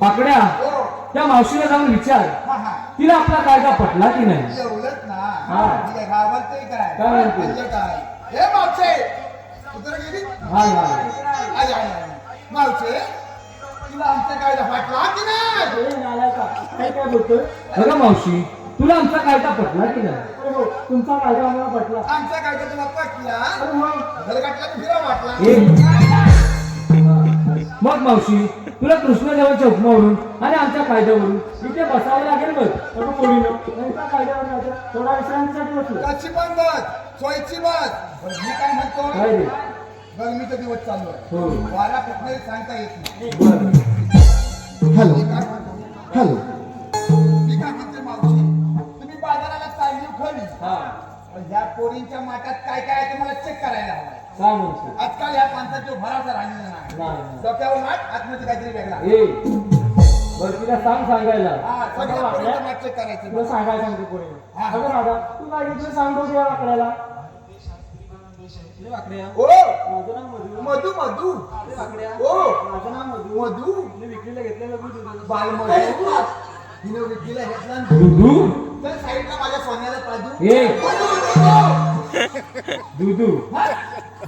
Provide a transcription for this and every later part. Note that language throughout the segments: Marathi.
पाकड्या हो. त्या मावशीला जाऊन विचार. हा, हा. तिला आपला कायदा पटला की नाही? हा. काय? काय? म्हणजे काय? हे मावशे! हा हा. तुला आमचा कायदा फाटला की नाही? काय काय मावशी. तुला आमचा कायदा पटला की नाही? तुमचा कायदा आम्हाला पटला. आमचा कायदा तुला पटला? घर गाठला की फिरा वाटला. मग मावशी तुला कृष्णदेवाच्या हुकमावरून आणि आमच्या कायद्यावरून इथे बसावं लागेल बघ. अगं पोरीनं त्यांच्या कायद्यावर नाही थोडा विश्रांतीसाठी बसलो. कशी पण बस सोयची बस. बरं, मी काय म्हणतो? काय रे? गरमीचा दिवस चालू आहे. हो. वारा कुठलाही सांगता येत नाही. हॅलो. हॅलो. ह्या पोरींच्या माटात काय काय आहे ते मला चेक करायला हवंय. काय म्हणतो? आजकाल ह्या माणसाचा भरासा राहिलेला नाही नाही. डोक्यावर माठ आतमध्ये काहीतरी वेगळा. ए बरं तिला सांग सांगायला. हा सगळ्या पोरींचं माठ चेक करायचं. तुला सांगायला सांगते कोणी. हा. अगं राधा तू घेतलं सांगतो तुला वाकड्याला? ओ माझं नाव मधु मधू. मधू वाकड्या ओ माझं नाव मधु. मधू मी विक्रीला घेतलेलं दूध. बाल मधू हिने विकीला घेतला. दुधू? तर साईडला माझ्या सोन्याला पाजू ए! हा?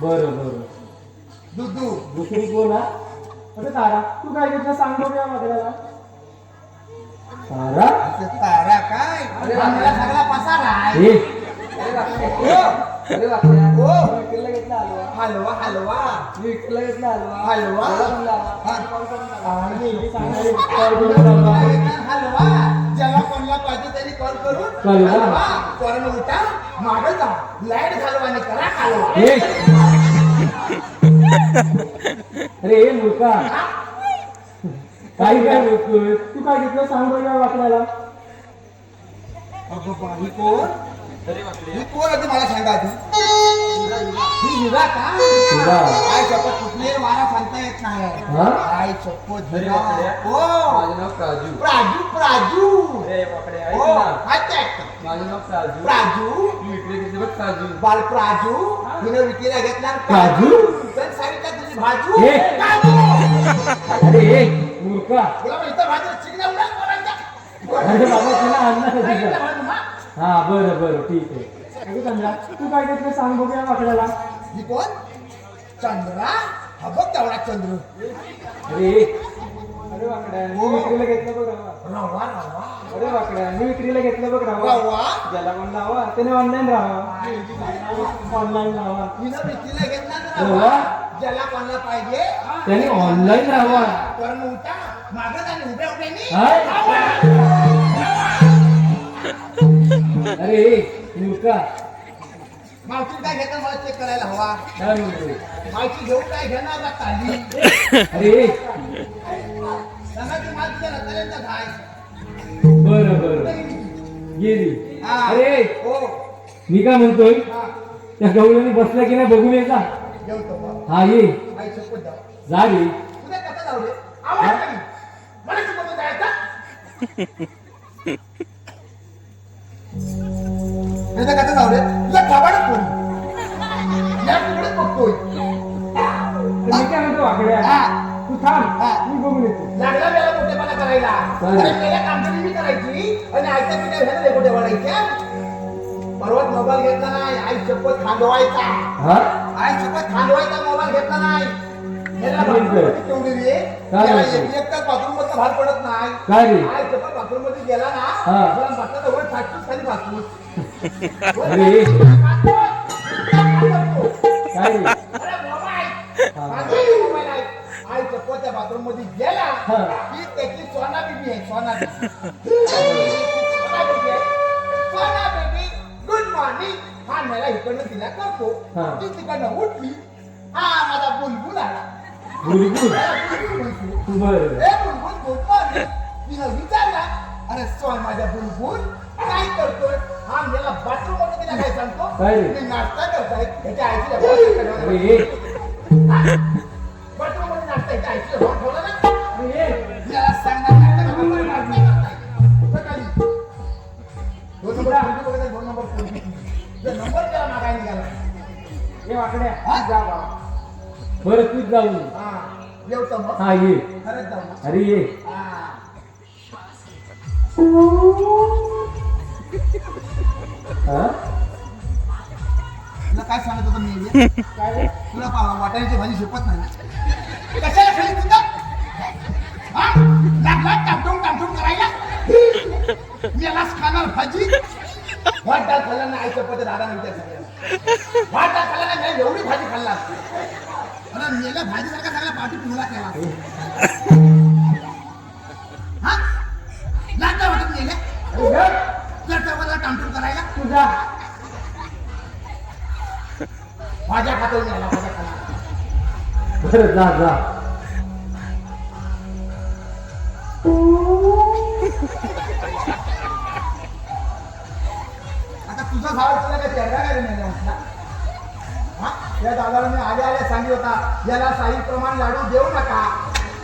बरं बरं. दुधू दुसरी कोण हा? अरे तारा तू काय घेतलं सांगतो तुला वाकड्याला तारा? तारा काय? आम्हाला सगळा पसारा आहे. ए! ओ, हलवा हलवा. हलवा हा. आणि सांगणारी काय बोलत हलवा. हलवा. ज्याला कोणला पाहिजे त्यांनी कॉल करून. हलवा पोरांनो उठा मागे जा. लाइट घालवा आणि करा हलवा ए. अरे ए मुलगा काही काय बोलतोय? तू काय घेतलं? सांग बरं या वाकड्याला. अगं बा, ही कोण? ही कोण? होती मला सांगा आधी. ही हिरा का? काय शपथ कुठली? मला सांगता येत नाही. हा? काय शपथ अरे हिरा. बापरे. हो. माझं नाव प्राजू. प्राजू अरे बापडे ऐक हो ना. अच्छा, अच्छा. माझं नाव काजू प्राजू. घेतली बघ काजू बाल प्राजू. हिने विकीला घेतला काजू? तर सांगितलं तुझी भाजू. ए. काजू. अरे ए मूर्खा. तुला. अरे बाबा तिला आणणार आहे हा? हा बरं बरं ठीक आहे. अगं चंद्रा तू काय घेतलं सांग बघूया वाकड्याला. ही कोण? चंद्रा हा बघ तेवढा चंद्र अरे. अरे वाकड्या मी विक्रीला घेतलं बघ रवा रवा रवा अरे वाकड्या मी विक्रीला घेतलं बघ रवा रवा ज्याला पण लावा त्याने ऑनलाईन राहा ऑनलाईन राहा हिनं विकीला घेतला ना रवा? ज्याला कोणाला पाहिजे त्याने ऑनलाईन राहावा कारण उठा मागं जाणे उभ्या उभ्यानी हाय? अरे मूर्खा मावशी काय घेता मला चेक करायला हवा? काय म्हणतो मावशी काय घेणार का ताली अरे. ए, सांगा की मला तुझ्या रताळ्यांचा घाय बरं बरं. गेली. हा. अरे. हो. मी काय म्हणतोय? हा. त्या गवळणी बसल्या की नाही बघून येता जेवतो बा हा ये. आई जाऊ. जा रे तुझ्या कसा जाऊ रे? आवाज नाही. मला शिकवतो जायचा? तुझ्या कसा जाऊ रे तुझा खाबाडच कोण या तिकडेच बघतोय. तर मी काय म्हणतो वाकड्या. तू थांब. मी बघून येतो. लागला वेळा मोठेपणा करायला. अरे पहिल्या कामगिरी मी करायची आणि आयच्या पिढ्या ह्याला रेकोटे वाढायच्या परवाच मोबाईल घेतला नाही. आई शपथ खांदवायचा. आई शपथ खांदवायचा मोबाईल घेतला नाही. काय काय बाथरूममध्ये बाहेर पडत नाही. काय शपथ बाथरूममध्ये गेला ना खाली फाटूच अरे. काय बाथरूममध्ये गेला की त्याची सोना आहे सोना सोना बेबी गुड मॉर्निंग हा मला इकडनं तिला करतो ती तिकडनं उठली हा माझा बुलबुल आला बुलबुल मला बुलबुल म्हणतो. बरं विचारला अरे सोन माझ्या बुलबुल काय करतोय हा मला बाथरूममध्ये तिला काय सांगतो? काय रे? मी नाश्ता करताय त्याच्या आईची लग्न अरे ए बाथरूममध्ये नाश्ता याच्या आईची लग्न ठेवलं ना अरे ए याला सांगणार नाही तर आपण नाश्ता करताय. कुठं खाली? दोन नंबर पोरगी बघत आहे, दोन नंबर पोरगी. जर नंबर केला मागायला निघाला. ए वाकड्या. हा? जा बाबा बरं तूच जाऊन ये. हा येवतो मग. हा ये. खरंच जाऊ मग. अरे ये. हा. तुला काय सांगत होतं मी? काय तुला वाटाण्याची भाजी शिकवत नाही कशाला खाली तुझा? लागला टामटूम टामटूम करायला? मेलाच खाणार भाजी? वाट डाळ खाल्ला ना आईच्या पद्धत दादा डाळ खाल्ला ना एवढी भाजी खाल्ला. अरे मेला भाजी सारखा सगळ्या पाठी पिवळा केला लागला वाटत मेल्या? अरे करायला तू जा भाज्या खातो मेला भाज्या खाल्ला बरं जा जा. आता तुझा भाव तुला काय तेवढा काय नाही म्हटला हा? या दादाला मी आल्या आल्या सांगित होता याला साई प्रमाण लाडू देऊ नका.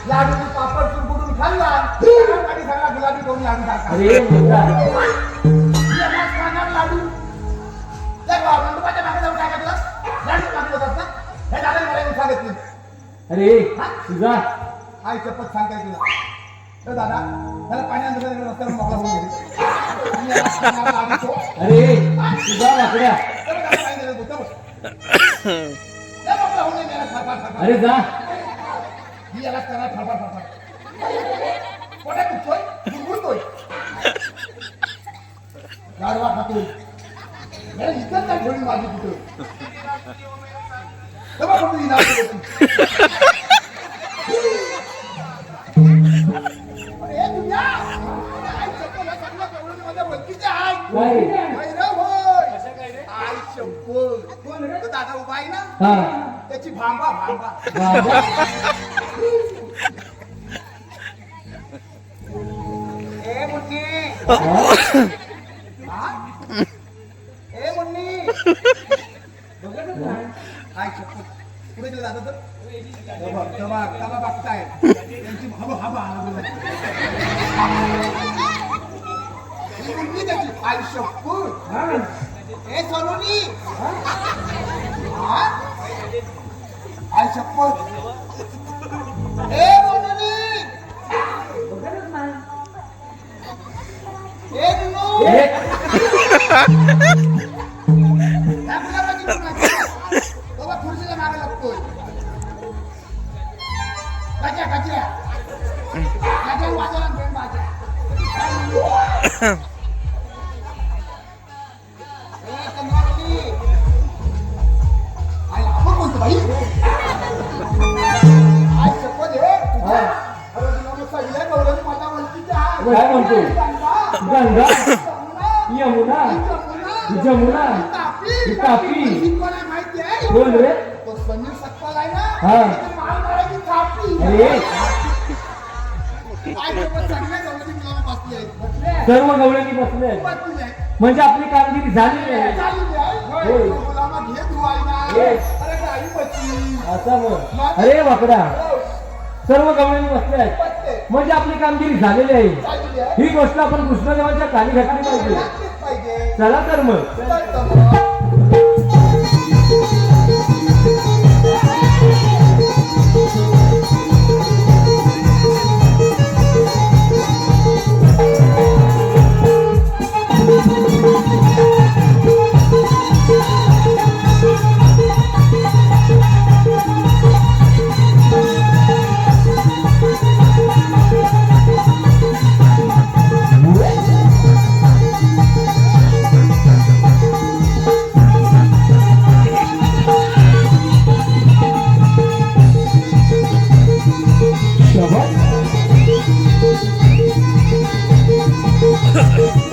लाडू पापड चुरबुडून खाल्ला. आणि सगळा गुलाबी करून लाडू सारखा अरे तुझा? आई शपथ सांगताय तुला. तर दादा त्याला पाण्यात रस्त्यावर मोकळा होऊन गेली. अरे तुझा वाकड्या. अरे जा. याला गुरगुरतोय खातोय. इतर काय ठेवली माझी कुठं? दादा उभा आहे ना त्याची भांबा भांबा ए मुन्नी हा? हा? ए मुन्नी काय शपथ पुढे गेलं दादा तर तेव्हा तेव्हा तेव्हा बघताय त्यांची भाबा भाबा ही मुन्नी त्याची आई शपथ हा. सोनोनी हा? आई शपथ ए मुन्नी ए नुनू ए, दाखला माझी मुलगा. बाबा खुर्चीला मागे लागतोय वाजवला बाजा काय म्हणतो? गंगा, यमुना जमुना, तापी, कोण रे हा. सर्व गवळणी बसले. म्हणजे आपली कामगिरी बसली. असा मग अरे वाकडा सर्व गवळणी बसले आहेत. म्हणजे आपली कामगिरी झालेली आहे. ही गोष्ट आपण कृष्णदेवाच्या कानी घातली पाहिजे चल तर मग. Ha ha ha!